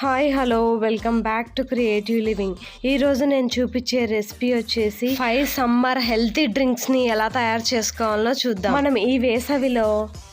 Hi hello welcome back to creative living. ఈరోజు నేను చూపించే రెసిపీ వచ్చేసి ఫైవ్ సమ్మర్ హెల్తీ డ్రింక్స్ని ఎలా తయారు చేసుకోవాలో చూద్దాం. మనం ఈ వేసవిలో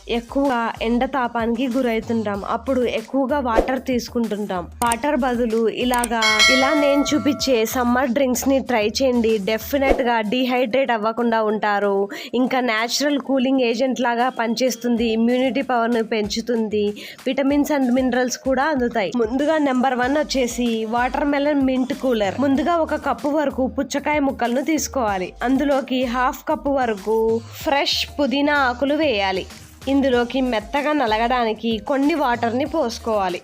ఎక్కువగా ఎండ తాపానికి గురవుతుంటాం అప్పుడు ఎక్కువగా వాటర్ తీసుకుంటుంటాం. వాటర్ బదులు ఇలాగా ఇలా నేను చూపించే సమ్మర్ డ్రింక్స్ని ట్రై చేయండి. డెఫినెట్గా డిహైడ్రేట్ అవ్వకుండా ఉంటారు. ఇంకా న్యాచురల్ కూలింగ్ ఏజెంట్ లాగా పనిచేస్తుంది. ఇమ్యూనిటీ పవర్ను పెంచుతుంది. విటమిన్స్ అండ్ మినరల్స్ కూడా అందుతాయి. ముందుగా నెంబర్ వన్ వచ్చేసి వాటర్ మెలన్ మింట్ కూలర్ ముందుగా ఒక కప్పు వరకు పుచ్చకాయ ముక్కలను తీసుకోవాలి. అందులోకి హాఫ్ కప్పు వరకు ఫ్రెష్ పుదీనా ఆకులు వేయాలి. ఇందులోకి మెత్తగా నలగడానికి కొన్ని వాటర్ని పోసుకోవాలి.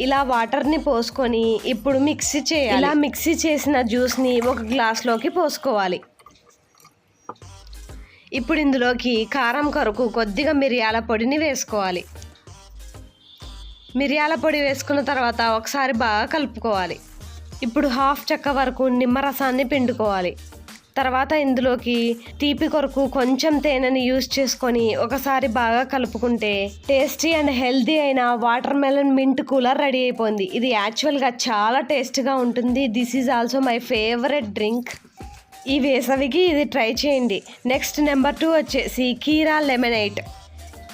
ఇలా వాటర్ని పోసుకొని ఇప్పుడు మిక్సీ చేయాలి. ఇలా మిక్సీ చేసిన జ్యూస్ని ఒక గ్లాస్లోకి పోసుకోవాలి. ఇప్పుడు ఇందులోకి కారం కొరకు కొద్దిగా మిరియాల పొడిని వేసుకోవాలి. మిరియాల పొడి వేసుకున్న తర్వాత ఒకసారి బాగా కలుపుకోవాలి. ఇప్పుడు హాఫ్ చెక్క వరకు నిమ్మరసాన్ని పిండుకోవాలి. తర్వాత ఇందులోకి తీపి కొరకు కొంచెం తేనెని యూజ్ చేసుకొని ఒకసారి బాగా కలుపుకుంటే టేస్టీ అండ్ హెల్దీ అయిన watermelon mint cooler ready అయిపోయింది. ఇది యాక్చువల్గా చాలా టేస్ట్గా ఉంటుంది. This is also my favourite drink ఈ వేసవికి ఇది ట్రై చేయండి. నెక్స్ట్ నెంబర్ టూ వచ్చేసి కీరా లెమనైట్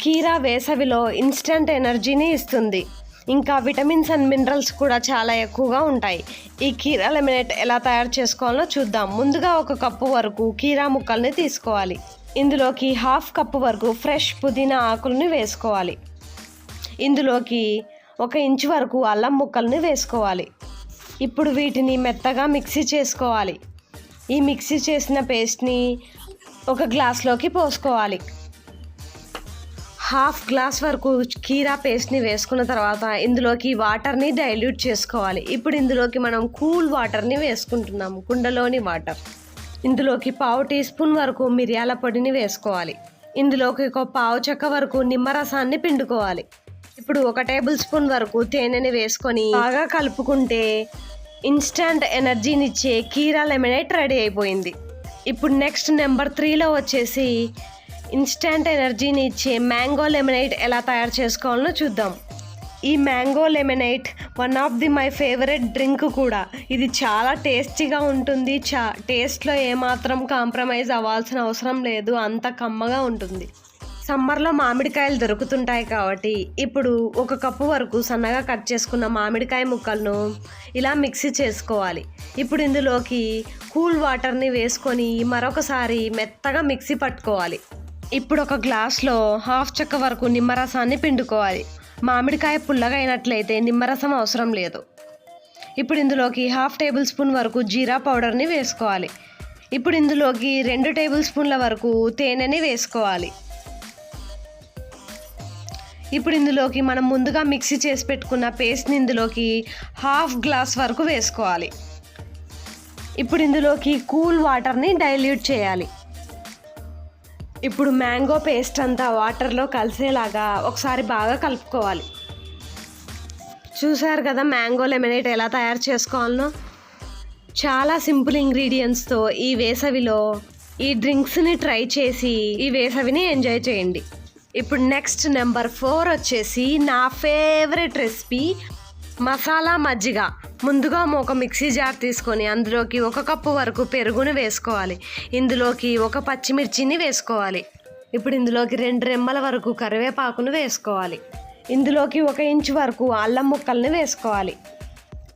కీరా వేసవిలో ఇన్స్టంట్ ఎనర్జీని ఇస్తుంది. ఇంకా విటమిన్స్ అండ్ మినరల్స్ కూడా చాలా ఎక్కువగా ఉంటాయి. ఈ కీరా లెమినేట్ ఎలా తయారు చేసుకోవాలో చూద్దాం. ముందుగా ఒక కప్పు వరకు కీరా ముక్కల్ని తీసుకోవాలి. ఇందులోకి హాఫ్ కప్పు వరకు ఫ్రెష్ పుదీనా ఆకుల్ని వేసుకోవాలి. ఇందులోకి ఒక ఇంచు వరకు అల్లం ముక్కల్ని వేసుకోవాలి. ఇప్పుడు వీటిని మెత్తగా మిక్సీ చేసుకోవాలి. ఈ మిక్సీ చేసిన పేస్ట్ని ఒక గ్లాస్లోకి పోసుకోవాలి. హాఫ్ గ్లాస్ వరకు కీరా పేస్ట్ని వేసుకున్న తర్వాత ఇందులోకి వాటర్ని డైల్యూట్ చేసుకోవాలి. ఇప్పుడు ఇందులోకి మనం కూల్ వాటర్ని వేసుకుంటున్నాము కుండలోని వాటర్ ఇందులోకి పావు టీ స్పూన్ వరకు మిరియాల పొడిని వేసుకోవాలి. ఇందులోకి ఒక పావు చెక్క వరకు నిమ్మరసాన్ని పిండుకోవాలి. ఇప్పుడు ఒక టేబుల్ స్పూన్ వరకు తేనెని వేసుకొని బాగా కలుపుకుంటే ఇన్స్టంట్ ఎనర్జీనిచ్చే కీరా లెమనేట్ రెడీ అయిపోయింది. ఇప్పుడు నెక్స్ట్ నెంబర్ త్రీలో వచ్చేసి ఇన్స్టంట్ ఎనర్జీని ఇచ్చే మ్యాంగో లెమనైట్ ఎలా తయారు చేసుకోవాలో చూద్దాం. ఈ mango lemonade one of the my favourite drink కూడా. ఇది చాలా టేస్టీగా ఉంటుంది. చా టేస్ట్లో ఏమాత్రం కాంప్రమైజ్ అవ్వాల్సిన అవసరం లేదు. అంత కమ్మగా ఉంటుంది. సమ్మర్లో మామిడికాయలు దొరుకుతుంటాయి కాబట్టి. ఇప్పుడు ఒక కప్పు వరకు సన్నగా కట్ చేసుకున్న మామిడికాయ ముక్కలను ఇలా మిక్సీ చేసుకోవాలి. ఇప్పుడు ఇందులోకి కూల్ వాటర్ని వేసుకొని మరొకసారి మెత్తగా మిక్సీ పట్టుకోవాలి. ఇప్పుడు ఒక గ్లాస్లో హాఫ్ చెక్క వరకు నిమ్మరసాన్ని పిండుకోవాలి. మామిడికాయ పుల్లగా అయినట్లయితే నిమ్మరసం అవసరం లేదు. ఇప్పుడు ఇందులోకి హాఫ్ టేబుల్ స్పూన్ వరకు జీరా పౌడర్ని వేసుకోవాలి. ఇప్పుడు ఇందులోకి రెండు టేబుల్ స్పూన్ల వరకు తేనెని వేసుకోవాలి. ఇప్పుడు ఇందులోకి మనం ముందుగా మిక్సీ చేసి పెట్టుకున్న పేస్ట్ని ఇందులోకి హాఫ్ గ్లాస్ వరకు వేసుకోవాలి. ఇప్పుడు ఇందులోకి కూల్ వాటర్ని డైల్యూట్ చేయాలి. ఇప్పుడు మ్యాంగో పేస్ట్ అంతా వాటర్లో కలిసేలాగా ఒకసారి బాగా కలుపుకోవాలి. చూసారు కదా మ్యాంగో లెమనేట్ ఎలా తయారు చేసుకోవాలనో? చాలా సింపుల్ ఇంగ్రీడియంట్స్తో ఈ వేసవిలో ఈ డ్రింక్స్ని ట్రై చేసి ఈ వేసవిని ఎంజాయ్ చేయండి. ఇప్పుడు నెక్స్ట్ నెంబర్ ఫోర్ వచ్చేసి నా ఫేవరెట్ రెసిపీ మసాలా మజ్జిగ. ముందుగా ఒక మిక్సీ జార్ తీసుకొని అందులోకి ఒక కప్పు వరకు పెరుగును వేసుకోవాలి. ఇందులోకి ఒక పచ్చిమిర్చిని వేసుకోవాలి. ఇప్పుడు ఇందులోకి రెండు రెమ్మల వరకు కరివేపాకును వేసుకోవాలి. ఇందులోకి ఒక ఇంచు వరకు అల్లం ముక్కల్ని వేసుకోవాలి.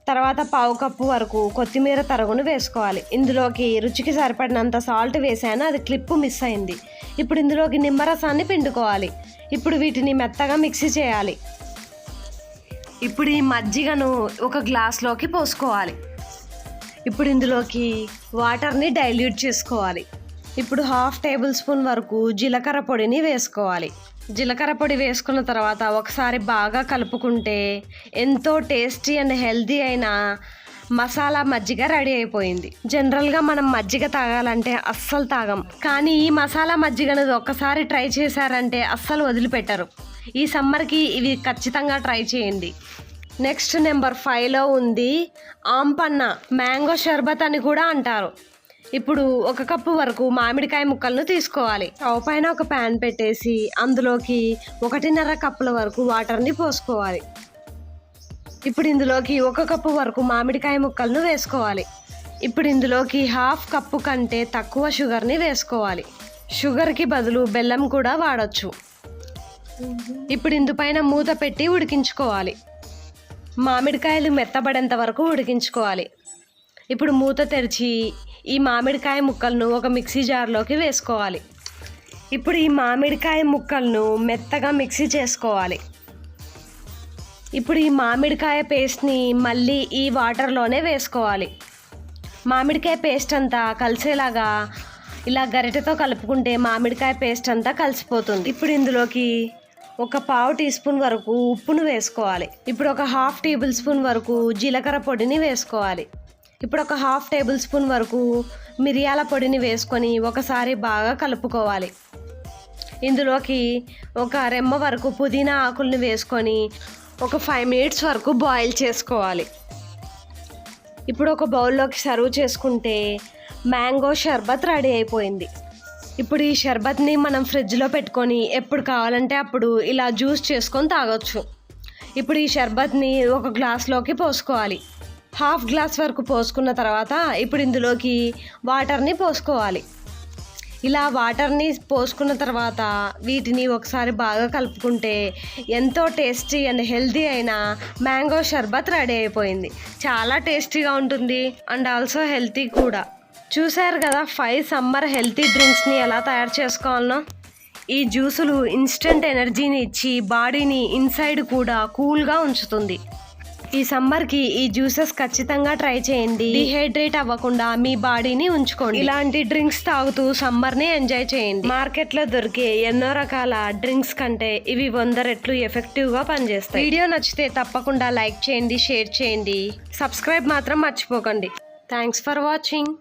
తర్వాత పావు కప్పు వరకు కొత్తిమీర తరుగును వేసుకోవాలి. ఇందులోకి రుచికి సరిపడినంత సాల్ట్ వేసాను అది క్లిప్పు మిస్ అయింది. ఇప్పుడు ఇందులోకి నిమ్మరసాన్ని పిండుకోవాలి. ఇప్పుడు వీటిని మెత్తగా మిక్సీ చేయాలి. ఇప్పుడు ఈ మజ్జిగను ఒక గ్లాస్లోకి పోసుకోవాలి. ఇప్పుడు ఇందులోకి వాటర్ని డైల్యూట్ చేసుకోవాలి. ఇప్పుడు హాఫ్ టేబుల్ స్పూన్ వరకు జీలకర్ర పొడిని వేసుకోవాలి. జీలకర్ర పొడి వేసుకున్న తర్వాత ఒకసారి బాగా కలుపుకుంటే ఎంతో టేస్టీ అండ్ హెల్తీ అయిన మసాలా మజ్జిగ రెడీ అయిపోయింది. జనరల్గా మనం మజ్జిగ తాగాలంటే అస్సలు తాగం. కానీ ఈ మసాలా మజ్జిగ అనేది ఒక్కసారి ట్రై చేశారంటే అస్సలు వదిలిపెట్టరు. ఈ సమ్మర్కి ఇవి ఖచ్చితంగా ట్రై చేయండి. నెక్స్ట్ నెంబర్ ఫైవ్లో ఉంది ఆంపన్న మ్యాంగో షర్బత్ అని కూడా అంటారు. ఇప్పుడు ఒక కప్పు వరకు మామిడికాయ ముక్కలను తీసుకోవాలి. స్టవ్ పైన ఒక ప్యాన్ పెట్టేసి అందులోకి ఒకటిన్నర కప్పుల వరకు వాటర్ని పోసుకోవాలి. ఇప్పుడు ఇందులోకి ఒక కప్పు వరకు మామిడికాయ ముక్కలను వేసుకోవాలి. ఇప్పుడు ఇందులోకి హాఫ్ కప్పు కంటే తక్కువ షుగర్ని వేసుకోవాలి. షుగర్కి బదులు బెల్లం కూడా వాడచ్చు. ఇప్పుడు ఇందుపైన మూత పెట్టి ఉడికించుకోవాలి. మామిడికాయలు మెత్తబడేంత వరకు ఉడికించుకోవాలి. ఇప్పుడు మూత తెరిచి ఈ మామిడికాయ ముక్కలను ఒక మిక్సీ జార్లోకి వేసుకోవాలి. ఇప్పుడు ఈ మామిడికాయ ముక్కలను మెత్తగా మిక్సీ చేసుకోవాలి. ఇప్పుడు ఈ మామిడికాయ పేస్ట్ని మళ్ళీ ఈ వాటర్లోనే వేసుకోవాలి. మామిడికాయ పేస్ట్ అంతా కలిసేలాగా ఇలా గరిటెతో కలుపుకుంటే మామిడికాయ పేస్ట్ అంతా కలిసిపోతుంది. ఇప్పుడు ఇందులోకి ఒక పావు టీ స్పూన్ వరకు ఉప్పును వేసుకోవాలి. ఇప్పుడు ఒక హాఫ్ టేబుల్ స్పూన్ వరకు జీలకర్ర పొడిని వేసుకోవాలి. ఇప్పుడు ఒక హాఫ్ టేబుల్ స్పూన్ వరకు మిరియాల పొడిని వేసుకొని ఒకసారి బాగా కలుపుకోవాలి. ఇందులోకి ఒక రెమ్మ వరకు పుదీనా ఆకుల్ని వేసుకొని ఒక ఫైవ్ మినిట్స్ వరకు బాయిల్ చేసుకోవాలి. ఇప్పుడు ఒక బౌల్లోకి సర్వ్ చేసుకుంటే మ్యాంగో షర్బత్ రెడీ అయిపోయింది. ఇప్పుడు ఈ షర్బత్ని మనం ఫ్రిడ్జ్లో పెట్టుకొని ఎప్పుడు కావాలంటే అప్పుడు ఇలా జ్యూస్ చేసుకొని తాగొచ్చు. ఇప్పుడు ఈ షర్బత్ని ఒక గ్లాస్లోకి పోసుకోవాలి. హాఫ్ గ్లాస్ వరకు పోసుకున్న తర్వాత ఇప్పుడు ఇందులోకి వాటర్ని పోసుకోవాలి. ఇలా వాటర్ని పోసుకున్న తర్వాత వీటిని ఒకసారి బాగా కలుపుకుంటే ఎంతో టేస్టీ అండ్ హెల్తీ అయిన మ్యాంగో షర్బత్ రెడీ అయిపోయింది. చాలా టేస్టీగా ఉంటుంది అండ్ ఆల్సో హెల్తీ కూడా. చూశారు కదా ఫైవ్ సమ్మర్ హెల్తీ డ్రింక్స్ని ఎలా తయారు చేసుకోవాలనో? ఈ జ్యూసులు ఇన్స్టెంట్ ఎనర్జీని ఇచ్చి బాడీని ఇన్సైడ్ కూడా కూల్గా ఉంచుతుంది. ఈ సమ్మర్కి ఈ జ్యూసెస్ ఖచ్చితంగా ట్రై చేయండి. డిహైడ్రేట్ అవ్వకుండా మీ బాడీని ఉంచుకోండి. ఇలాంటి డ్రింక్స్ తాగుతూ సమ్మర్ని ఎంజాయ్ చేయండి. మార్కెట్లో దొరికే ఎన్నో రకాల డ్రింక్స్ కంటే ఇవి వంద రెట్లు ఎఫెక్టివ్గా పనిచేస్తాయి. వీడియో నచ్చితే తప్పకుండా లైక్ చేయండి షేర్ చేయండి. సబ్స్క్రైబ్ మాత్రం మర్చిపోకండి. Thanks for watching